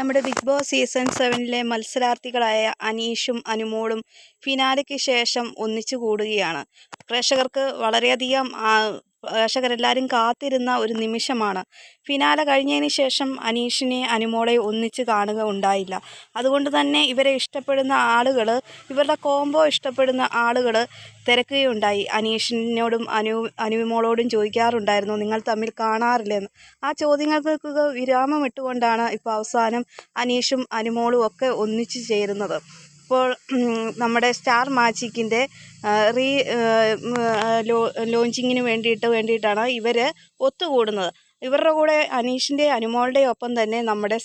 നമ്മുടെ Big Boss season സെവനിലെ മത്സരാർത്ഥികളായ അനീഷും അനുമോളും ഫിനാലയ്ക്ക് ശേഷം ഒന്നിച്ചു കൂടുകയാണ്. പ്രേക്ഷകർക്ക് വളരെയധികം പ്രേക്ഷകരെല്ലാവരും കാത്തിരുന്ന ഒരു നിമിഷമാണ്. ഫിനാല കഴിഞ്ഞതിന് ശേഷം അനീഷിനെ അനുമോളെ ഒന്നിച്ച് കാണുക ഉണ്ടായില്ല. അതുകൊണ്ട് തന്നെ ഇവരെ ഇഷ്ടപ്പെടുന്ന ആളുകൾ ഇവരുടെ കോംബോ ഇഷ്ടപ്പെടുന്ന ആളുകൾ തിരക്കുകയുണ്ടായി. അനീഷിനോടും അനു അനുമോളോടും ചോദിക്കാറുണ്ടായിരുന്നു നിങ്ങൾ തമ്മിൽ കാണാറില്ലെന്ന് ആ ചോദ്യങ്ങൾക്ക് വിരാമം ഇട്ടുകൊണ്ടാണ് ഇപ്പോൾ അവസാനം അനീഷും അനുമോളും ഒക്കെ ഒന്നിച്ചു ചേരുന്നത്. ഇപ്പോൾ നമ്മുടെ സ്റ്റാർ മാജിക്കിന്റെ റീ ലോഞ്ചിങ്ങിന് വേണ്ടിയിട്ട് വേണ്ടിയിട്ടാണ് ഇവർ ഒത്തുകൂടുന്നത്. ഇവരുടെ കൂടെ അനീഷിന്റെ അനുമോളുടെ ഒപ്പം തന്നെ നമ്മുടെ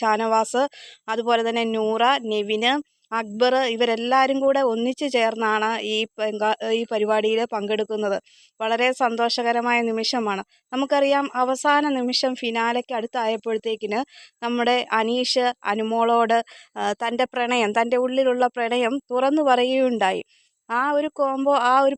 ഷാനവാസ് അതുപോലെ തന്നെ നൂറ നെവിന് അക്ബർ ഇവരെല്ലാവരും കൂടെ ഒന്നിച്ചു ചേർന്നാണ് ഈ ഈ പരിപാടിയിൽ പങ്കെടുക്കുന്നത്. വളരെ സന്തോഷകരമായ നിമിഷമാണ്. നമുക്കറിയാം അവസാന നിമിഷം ഫിനാലയ്ക്ക് അടുത്തായപ്പോഴത്തേക്കിന് നമ്മുടെ അനീഷ് അനുമോളോട് തന്റെ പ്രണയം തന്റെ ഉള്ളിലുള്ള പ്രണയം തുറന്നു പറയുകയുണ്ടായി. ആ ഒരു കോംബോ ആ ഒരു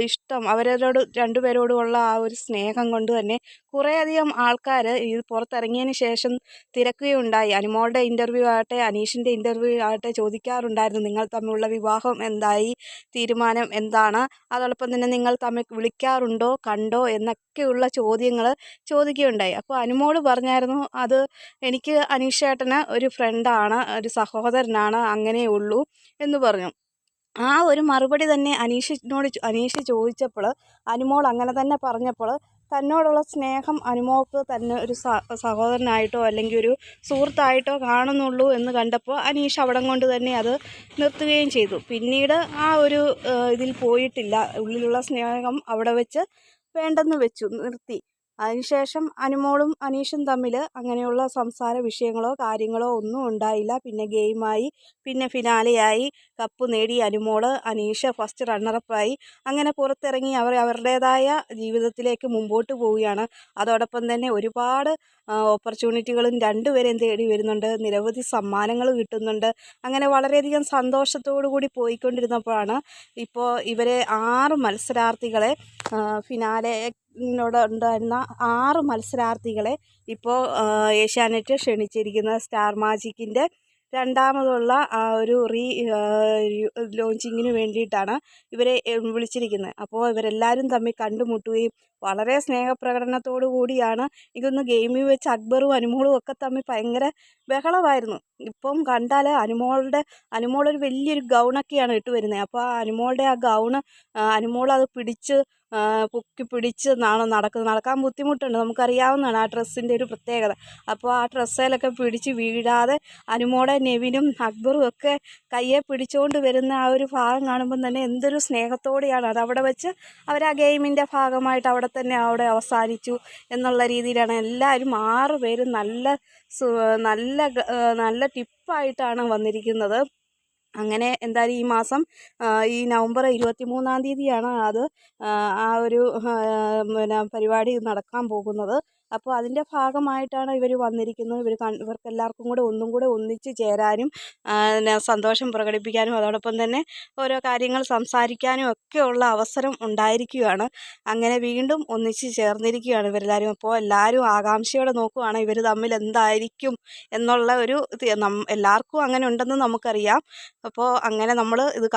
ഇഷ്ടം അവരോട് രണ്ടുപേരോടുമുള്ള ആ ഒരു സ്നേഹം കൊണ്ട് തന്നെ കുറേയധികം ആൾക്കാർ ഇത് പുറത്തിറങ്ങിയതിന് ശേഷം തിരക്കുകയുണ്ടായി. അനുമോളുടെ ഇന്റർവ്യൂ ആകട്ടെ അനീഷിന്റെ ഇന്റർവ്യൂ ആകട്ടെ ചോദിക്കാറുണ്ടായിരുന്നു നിങ്ങൾ തമ്മിലുള്ള വിവാഹം എന്തായി? തീരുമാനം എന്താണ്? അതോടൊപ്പം തന്നെ നിങ്ങൾ തമ്മിൽ വിളിക്കാറുണ്ടോ? കണ്ടോ? എന്നൊക്കെയുള്ള ചോദ്യങ്ങൾ ചോദിക്കുകയുണ്ടായി. അപ്പോൾ അനുമോൾ പറഞ്ഞായിരുന്നു അത് എനിക്ക് അനീഷേട്ടന് ഒരു ഫ്രണ്ടാണ് ഒരു സഹോദരനാണ് അങ്ങനെയുള്ളൂ എന്ന് പറഞ്ഞു. ആ ഒരു മറുപടി തന്നെ അനീഷിനോട് അനീഷ ചോദിച്ചപ്പോൾ അനുമോൾ അങ്ങനെ തന്നെ പറഞ്ഞപ്പോൾ തന്നോടുള്ള സ്നേഹം അനുമോൾക്ക് തന്നെ ഒരു സഹോദരനായിട്ടോ അല്ലെങ്കിൽ ഒരു സുഹൃത്തായിട്ടോ കാണുന്നുള്ളൂ എന്ന് കണ്ടപ്പോൾ അനീഷ് അവിടം കൊണ്ട് തന്നെ അത് നിർത്തുകയും ചെയ്തു. പിന്നീട് ആ ഒരു ഇതിൽ പോയിട്ടില്ല. ഉള്ളിലുള്ള സ്നേഹം അവിടെ വെച്ച് വേണ്ടെന്ന് വെച്ചു നിർത്തി. അതിനുശേഷം അനുമോളും അനീഷും തമ്മിൽ അങ്ങനെയുള്ള സംസാര വിഷയങ്ങളോ കാര്യങ്ങളോ ഒന്നും ഉണ്ടായില്ല. പിന്നെ ഗെയിമായി പിന്നെ ഫിനാലെയായി. കപ്പ് നേടി അനുമോൾ അനീഷ് ഫസ്റ്റ് റണ്ണറപ്പായി അങ്ങനെ പുറത്തിറങ്ങി അവർ അവരുടേതായ ജീവിതത്തിലേക്ക് മുമ്പോട്ട് പോവുകയാണ്. അതോടൊപ്പം തന്നെ ഒരുപാട് ഓപ്പർച്യൂണിറ്റികളും രണ്ടുപേരെയും തേടി വരുന്നുണ്ട്. നിരവധി സമ്മാനങ്ങൾ കിട്ടുന്നുണ്ട്. അങ്ങനെ വളരെയധികം സന്തോഷത്തോടു കൂടി പോയിക്കൊണ്ടിരുന്നപ്പോഴാണ് ഇപ്പോൾ ഇവരെ ആറ് മത്സരാർത്ഥികളെ ഫിനാലെ ോട് ഉണ്ടായിരുന്ന ആറ് മത്സരാർത്ഥികളെ ഇപ്പോൾ ഏഷ്യാനെറ്റ് ക്ഷണിച്ചിരിക്കുന്ന സ്റ്റാർ മാജിക്കിന്റെ രണ്ടാമതുള്ള ആ ഒരു റീ ലോഞ്ചിങ്ങിന് വേണ്ടിയിട്ടാണ് ഇവരെ വിളിച്ചിരിക്കുന്നത്. അപ്പോൾ ഇവരെല്ലാവരും തമ്മിൽ കണ്ടുമുട്ടുകയും വളരെ സ്നേഹപ്രകടനത്തോടു കൂടിയാണ് ഇതൊന്ന് ഗെയിമിൽ വെച്ച് അക്ബറും അനുമോളും ഒക്കെ തമ്മിൽ ഭയങ്കര ബഹളമായിരുന്നു. ഇപ്പം കണ്ടാൽ അനുമോളുടെ അനുമോളൊരു വലിയൊരു ഗൗണൊക്കെയാണ് ഇട്ട് വരുന്നത് അപ്പോൾ ആ അനുമോളുടെ ആ ഗൗണ് അനുമോൾ അത് പിടിച്ച് പൊക്കി പിടിച്ച് നാണ് നടക്കുന്നത്. നടക്കാൻ ബുദ്ധിമുട്ടുണ്ട്. നമുക്കറിയാവുന്നതാണ് ആ ഡ്രസ്സിന്റെ ഒരു പ്രത്യേകത. അപ്പോൾ ആ ഡ്രസ്സിലൊക്കെ പിടിച്ച് വീഴാതെ അനുമോടെ നെവിനും അക്ബറും ഒക്കെ കയ്യെ പിടിച്ചുകൊണ്ട് വരുന്ന ആ ഒരു ഭാഗം കാണുമ്പം തന്നെ എന്തൊരു സ്നേഹത്തോടെയാണ് അത്. അവിടെ വെച്ച് അവർ ആ ഗെയിമിന്റെ ഭാഗമായിട്ട് അവിടെ തന്നെ അവിടെ അവസാനിച്ചു എന്നുള്ള രീതിയിലാണ് എല്ലാവരും ആറ് പേരും നല്ല നല്ല നല്ല ടിപ്പായിട്ടാണ് വന്നിരിക്കുന്നത്. അങ്ങനെ എന്തായാലും ഈ മാസം ഈ നവംബർ ഇരുപത്തി മൂന്നാം തീയതിയാണ് അത് ആ, ഒരു പിന്നെ പരിപാടി നടക്കാൻ പോകുന്നത്. അപ്പോൾ അതിന്റെ ഭാഗമായിട്ടാണ് ഇവർ വന്നിരിക്കുന്നത്. ഇവർ ഇവർക്ക് എല്ലാവർക്കും കൂടെ ഒന്നും കൂടെ ഒന്നിച്ച് ചേരാനും സന്തോഷം പ്രകടിപ്പിക്കാനും അതോടൊപ്പം തന്നെ ഓരോ കാര്യങ്ങൾ സംസാരിക്കാനും ഒക്കെയുള്ള അവസരം ഉണ്ടായിരിക്കുകയാണ്. അങ്ങനെ വീണ്ടും ഒന്നിച്ച് ചേർന്നിരിക്കുകയാണ് ഇവരെല്ലാവരും അപ്പോൾ എല്ലാവരും ആകാംക്ഷയോടെ നോക്കുകയാണ് ഇവർ തമ്മിൽ എന്തായിരിക്കും എന്നുള്ള ഒരു എല്ലാവർക്കും അങ്ങനെ ഉണ്ടെന്ന് നമുക്കറിയാം. അപ്പോൾ അങ്ങനെ നമ്മൾ ഇത്